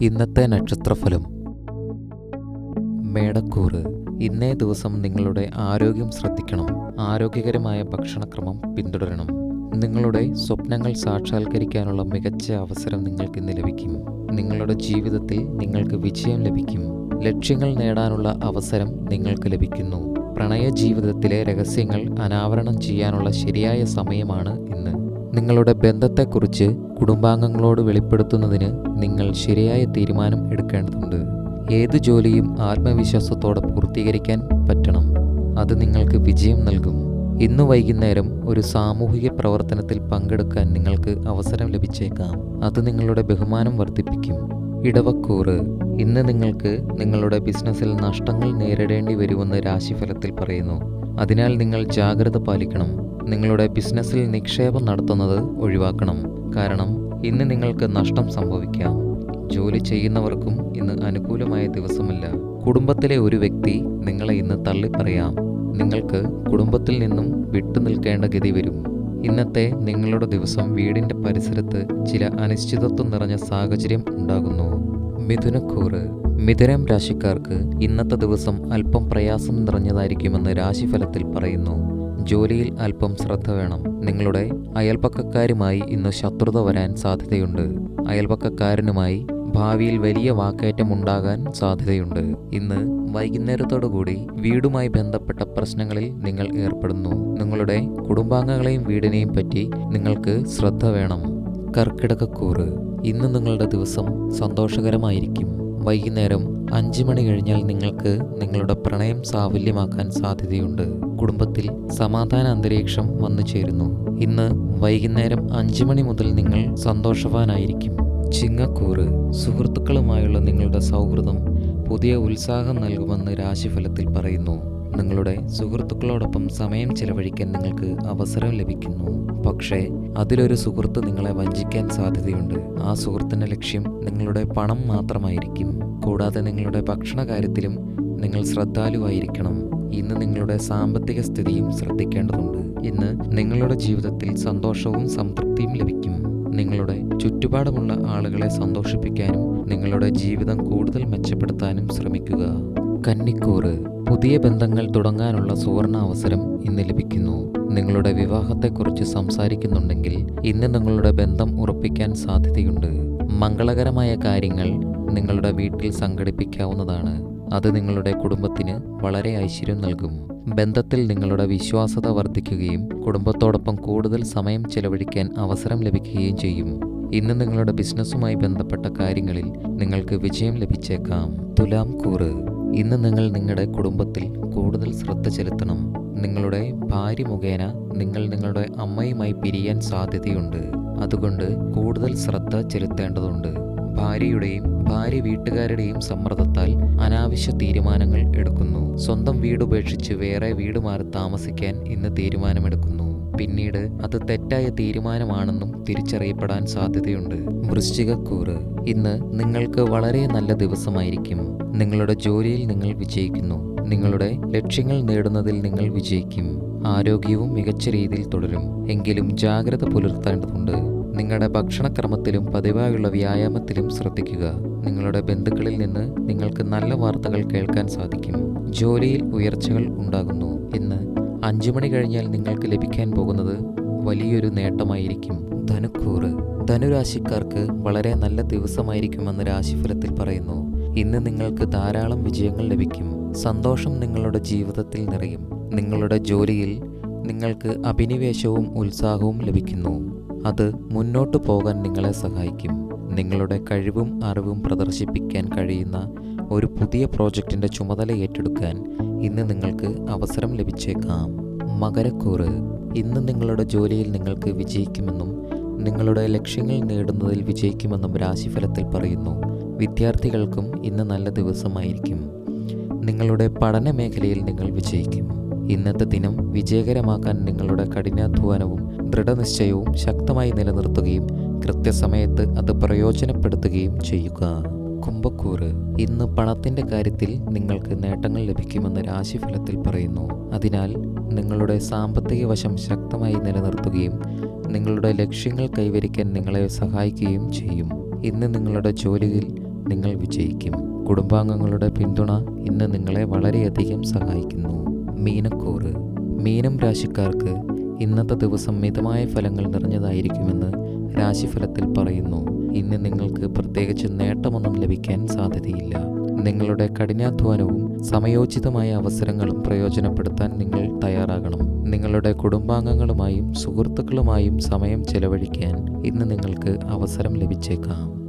ഇന്നത്തെ നക്ഷത്രഫലം. മേടക്കൂറ്. ഇന്നേ ദിവസം നിങ്ങളുടെ ആരോഗ്യം ശ്രദ്ധിക്കണം. ആരോഗ്യകരമായ ഭക്ഷണക്രമം പിന്തുടരണം. നിങ്ങളുടെ സ്വപ്നങ്ങൾ സാക്ഷാത്കരിക്കാനുള്ള മികച്ച അവസരം നിങ്ങൾക്ക് ഇന്ന് ലഭിക്കും. നിങ്ങളുടെ ജീവിതത്തിൽ നിങ്ങൾക്ക് വിജയം ലഭിക്കും. ലക്ഷ്യങ്ങൾ നേടാനുള്ള അവസരം നിങ്ങൾക്ക് ലഭിക്കുന്നു. പ്രണയ ജീവിതത്തിലെ രഹസ്യങ്ങൾ അനാവരണം ചെയ്യാനുള്ള ശരിയായ സമയമാണ് നിങ്ങളുടെ ബന്ധത്തെക്കുറിച്ച് കുടുംബാംഗങ്ങളോട് വെളിപ്പെടുത്തുന്നതിന് നിങ്ങൾ ശരിയായ തീരുമാനം എടുക്കേണ്ടതുണ്ട്. ഏത് ജോലിയും ആത്മവിശ്വാസത്തോടെ പൂർത്തീകരിക്കാൻ പറ്റണം. അത് നിങ്ങൾക്ക് വിജയം നൽകും. ഇന്ന് വൈകുന്നേരം ഒരു സാമൂഹിക പ്രവർത്തനത്തിൽ പങ്കെടുക്കാൻ നിങ്ങൾക്ക് അവസരം ലഭിച്ചേക്കാം. അത് നിങ്ങളുടെ ബഹുമാനം വർദ്ധിപ്പിക്കും. ഇടവക്കൂറ്. ഇന്ന് നിങ്ങൾക്ക് നിങ്ങളുടെ ബിസിനസ്സിൽ നഷ്ടങ്ങൾ നേരിടേണ്ടി വരുമെന്ന് രാശിഫലത്തിൽ പറയുന്നു. അതിനാൽ നിങ്ങൾ ജാഗ്രത പാലിക്കണം. നിങ്ങളുടെ ബിസിനസ്സിൽ നിക്ഷേപം നടത്തുന്നത് ഒഴിവാക്കണം. കാരണം ഇന്ന് നിങ്ങൾക്ക് നഷ്ടം സംഭവിക്കാം. ജോലി ചെയ്യുന്നവർക്കും ഇന്ന് അനുകൂലമായ ദിവസമല്ല. കുടുംബത്തിലെ ഒരു വ്യക്തി നിങ്ങളെ ഇന്ന് തള്ളിപ്പറയാം. നിങ്ങൾക്ക് കുടുംബത്തിൽ നിന്നും വിട്ടുനിൽക്കേണ്ട ഗതി വരും. ഇന്നത്തെ നിങ്ങളുടെ ദിവസം വീടിന്റെ പരിസരത്ത് ചില അനിശ്ചിതത്വം നിറഞ്ഞ സാഹചര്യം ഉണ്ടാകുന്നു. മിഥുനക്കൂറ്. മിഥുനം രാശിക്കാർക്ക് ഇന്നത്തെ ദിവസം അല്പം പ്രയാസം നിറഞ്ഞതായിരിക്കുമെന്ന് രാശിഫലത്തിൽ പറയുന്നു. ജോലിയിൽ അല്പം ശ്രദ്ധ വേണം. നിങ്ങളുടെ അയൽപക്കക്കാരുമായി ഇന്ന് ശത്രുത വരാൻ സാധ്യതയുണ്ട്. അയൽപക്കക്കാരനുമായി ഭാവിയിൽ വലിയ വാക്കേറ്റം ഉണ്ടാകാൻ സാധ്യതയുണ്ട്. ഇന്ന് വൈകുന്നേരത്തോടുകൂടി വീടുമായി ബന്ധപ്പെട്ട പ്രശ്നങ്ങളിൽ നിങ്ങൾ ഏർപ്പെടുന്നു. നിങ്ങളുടെ കുടുംബാംഗങ്ങളെയും വീടിനെയും പറ്റി നിങ്ങൾക്ക് ശ്രദ്ധ വേണം. കർക്കിടകക്കൂറ്. ഇന്ന് നിങ്ങളുടെ ദിവസം സന്തോഷകരമായിരിക്കും. വൈകുന്നേരം അഞ്ച് മണി കഴിഞ്ഞാൽ നിങ്ങൾക്ക് നിങ്ങളുടെ പ്രണയം സാഫല്യമാക്കാൻ സാധ്യതയുണ്ട്. കുടുംബത്തിൽ സമാധാന അന്തരീക്ഷം വന്നു ചേരുന്നു. ഇന്ന് വൈകുന്നേരം അഞ്ച് മണി മുതൽ നിങ്ങൾ സന്തോഷവാനായിരിക്കും. ചിങ്ങക്കൂറ് സുഹൃത്തുക്കളുമായുള്ള നിങ്ങളുടെ സൗഹൃദം പുതിയ ഉത്സാഹം നൽകുമെന്ന് രാശിഫലത്തിൽ പറയുന്നു. നിങ്ങളുടെ സുഹൃത്തുക്കളോടൊപ്പം സമയം ചെലവഴിക്കാൻ നിങ്ങൾക്ക് അവസരം ലഭിക്കുന്നു. പക്ഷേ അതിലൊരു സുഹൃത്ത് നിങ്ങളെ വഞ്ചിക്കാൻ സാധ്യതയുണ്ട്. ആ സുഹൃത്തിന്റെ ലക്ഷ്യം നിങ്ങളുടെ പണം മാത്രമായിരിക്കും. കൂടാതെ നിങ്ങളുടെ ഭക്ഷണ കാര്യത്തിലും നിങ്ങൾ ശ്രദ്ധാലുവായിരിക്കണം. ഇന്ന് നിങ്ങളുടെ സാമ്പത്തിക സ്ഥിതിയും ശ്രദ്ധിക്കേണ്ടതുണ്ട്. ഇന്ന് നിങ്ങളുടെ ജീവിതത്തിൽ സന്തോഷവും സംതൃപ്തിയും ലഭിക്കും. നിങ്ങളുടെ ചുറ്റുപാടുമുള്ള ആളുകളെ സന്തോഷിപ്പിക്കാനും നിങ്ങളുടെ ജീവിതം കൂടുതൽ മെച്ചപ്പെടുത്താനും ശ്രമിക്കുക. കന്നിക്കൂറ് പുതിയ ബന്ധങ്ങൾ തുടങ്ങാനുള്ള സുവർണ അവസരം ഇന്ന് ലഭിക്കുന്നു. നിങ്ങളുടെ വിവാഹത്തെക്കുറിച്ച് സംസാരിക്കുന്നുണ്ടെങ്കിൽ ഇന്ന് നിങ്ങളുടെ ബന്ധം ഉറപ്പിക്കാൻ സാധ്യതയുണ്ട്. മംഗളകരമായ കാര്യങ്ങൾ നിങ്ങളുടെ വീട്ടിൽ സംഘടിപ്പിക്കാവുന്നതാണ്. അത് നിങ്ങളുടെ കുടുംബത്തിന് വളരെ ഐശ്വര്യം നൽകും. ബന്ധത്തിൽ നിങ്ങളുടെ വിശ്വാസത വർദ്ധിക്കുകയും കുടുംബത്തോടൊപ്പം കൂടുതൽ സമയം ചെലവഴിക്കാൻ അവസരം ലഭിക്കുകയും ചെയ്യും. ഇന്ന് നിങ്ങളുടെ ബിസിനസ്സുമായി ബന്ധപ്പെട്ട കാര്യങ്ങളിൽ നിങ്ങൾക്ക് വിജയം ലഭിച്ചേക്കാം. തുലാം കൂറ്. ഇന്ന് നിങ്ങൾ നിങ്ങളുടെ കുടുംബത്തിൽ കൂടുതൽ ശ്രദ്ധ ചെലുത്തണം. നിങ്ങളുടെ ഭാര്യ മുഖേന നിങ്ങൾ നിങ്ങളുടെ അമ്മയുമായി പിരിയാൻ സാധ്യതയുണ്ട്. അതുകൊണ്ട് കൂടുതൽ ശ്രദ്ധ ചെലുത്തേണ്ടതുണ്ട്. ഭാര്യയുടെയും ഭാര്യ വീട്ടുകാരുടെയും സമ്മർദ്ദത്താൽ അനാവശ്യ തീരുമാനങ്ങൾ എടുക്കുന്നു. സ്വന്തം വീട് ഉപേക്ഷിച്ച് വേറെ വീട് മാറി താമസിക്കാൻ ഇന്ന് തീരുമാനമെടുക്കുന്നു. പിന്നീട് അത് തെറ്റായ തീരുമാനമാണെന്നും തിരിച്ചറിയപ്പെടാൻ സാധ്യതയുണ്ട്. വൃശ്ചികക്കൂറ്. ഇന്ന് നിങ്ങൾക്ക് വളരെ നല്ല ദിവസമായിരിക്കും. നിങ്ങളുടെ ജോലിയിൽ നിങ്ങൾ വിജയിക്കുന്നു. നിങ്ങളുടെ ലക്ഷ്യങ്ങൾ നേടുന്നതിൽ നിങ്ങൾ വിജയിക്കും. ആരോഗ്യവും മികച്ച രീതിയിൽ തുടരും. എങ്കിലും ജാഗ്രത പുലർത്തേണ്ടതുണ്ട്. നിങ്ങളുടെ ഭക്ഷണക്രമത്തിലും പതിവായുള്ള വ്യായാമത്തിലും ശ്രദ്ധിക്കുക. നിങ്ങളുടെ ബന്ധുക്കളിൽ നിന്ന് നിങ്ങൾക്ക് നല്ല വാർത്തകൾ കേൾക്കാൻ സാധിക്കും. ജോലിയിൽ ഉയർച്ചകൾ ഉണ്ടാകുന്നു ഇന്ന് അഞ്ചു മണി കഴിഞ്ഞാൽ നിങ്ങൾക്ക് ലഭിക്കാൻ പോകുന്നത് വലിയൊരു നേട്ടമായിരിക്കും. ധനുക്കൂറ്. ധനുരാശിക്കാർക്ക് വളരെ നല്ല ദിവസമായിരിക്കുമെന്ന് രാശിഫലത്തിൽ പറയുന്നു. ഇന്ന് നിങ്ങൾക്ക് ധാരാളം വിജയങ്ങൾ ലഭിക്കും. സന്തോഷം നിങ്ങളുടെ ജീവിതത്തിൽ നിറയും. നിങ്ങളുടെ ജോലിയിൽ നിങ്ങൾക്ക് അഭിനിവേശവും ഉത്സാഹവും ലഭിക്കുന്നു. അത് മുന്നോട്ടു പോകാൻ നിങ്ങളെ സഹായിക്കും. നിങ്ങളുടെ കഴിവും അറിവും പ്രദർശിപ്പിക്കാൻ കഴിയുന്ന ഒരു പുതിയ പ്രോജക്റ്റിന്റെ ചുമതല ഏറ്റെടുക്കാൻ ഇന്ന് നിങ്ങൾക്ക് അവസരം ലഭിച്ചേക്കാം. മകരക്കൂറ്. ഇന്ന് നിങ്ങളുടെ ജോലിയിൽ നിങ്ങൾക്ക് വിജയിക്കുമെന്നും നിങ്ങളുടെ ലക്ഷ്യങ്ങൾ നേടുന്നതിൽ വിജയിക്കുമെന്നും രാശിഫലത്തിൽ പറയുന്നു. വിദ്യാർത്ഥികൾക്കും ഇന്ന് നല്ല ദിവസമായിരിക്കും. നിങ്ങളുടെ പഠന മേഖലയിൽ നിങ്ങൾ വിജയിക്കും. ഇന്നത്തെ ദിനം വിജയകരമാക്കാൻ നിങ്ങളുടെ കഠിനാധ്വാനവും ദൃഢനിശ്ചയവും ശക്തമായി നിലനിർത്തുകയും കൃത്യസമയത്ത് അത് പ്രയോജനപ്പെടുത്തുകയും ചെയ്യുക. കുംഭക്കൂറ്. ഇന്ന് പണത്തിന്റെ കാര്യത്തിൽ നിങ്ങൾക്ക് നേട്ടങ്ങൾ ലഭിക്കുമെന്ന് രാശിഫലത്തിൽ പറയുന്നു. അതിനാൽ നിങ്ങളുടെ സാമ്പത്തിക വശം ശക്തമായി നിലനിർത്തുകയും നിങ്ങളുടെ ലക്ഷ്യങ്ങൾ കൈവരിക്കാൻ നിങ്ങളെ സഹായിക്കുകയും ചെയ്യും. ഇന്ന് നിങ്ങളുടെ ജോലിയിൽ നിങ്ങൾ വിജയിക്കും. കുടുംബാംഗങ്ങളുടെ പിന്തുണ ഇന്ന് നിങ്ങളെ വളരെയധികം സഹായിക്കുന്നു. മീനക്കൂറ്. മീനം രാശിക്കാർക്ക് ഇന്നത്തെ ദിവസം മിതമായ ഫലങ്ങൾ നിറഞ്ഞതായിരിക്കുമെന്ന് രാശിഫലത്തിൽ പറയുന്നു ഇന്ന് നിങ്ങൾക്ക് പ്രത്യേകിച്ച് നേട്ടമൊന്നും ലഭിക്കാൻ സാധ്യതയില്ല. നിങ്ങളുടെ കഠിനാധ്വാനവും സമയോചിതമായ അവസരങ്ങളും പ്രയോജനപ്പെടുത്താൻ നിങ്ങൾ തയ്യാറാകണം. നിങ്ങളുടെ കുടുംബാംഗങ്ങളുമായും സുഹൃത്തുക്കളുമായും സമയം ചെലവഴിക്കാൻ ഇന്ന് നിങ്ങൾക്ക് അവസരം ലഭിച്ചേക്കാം.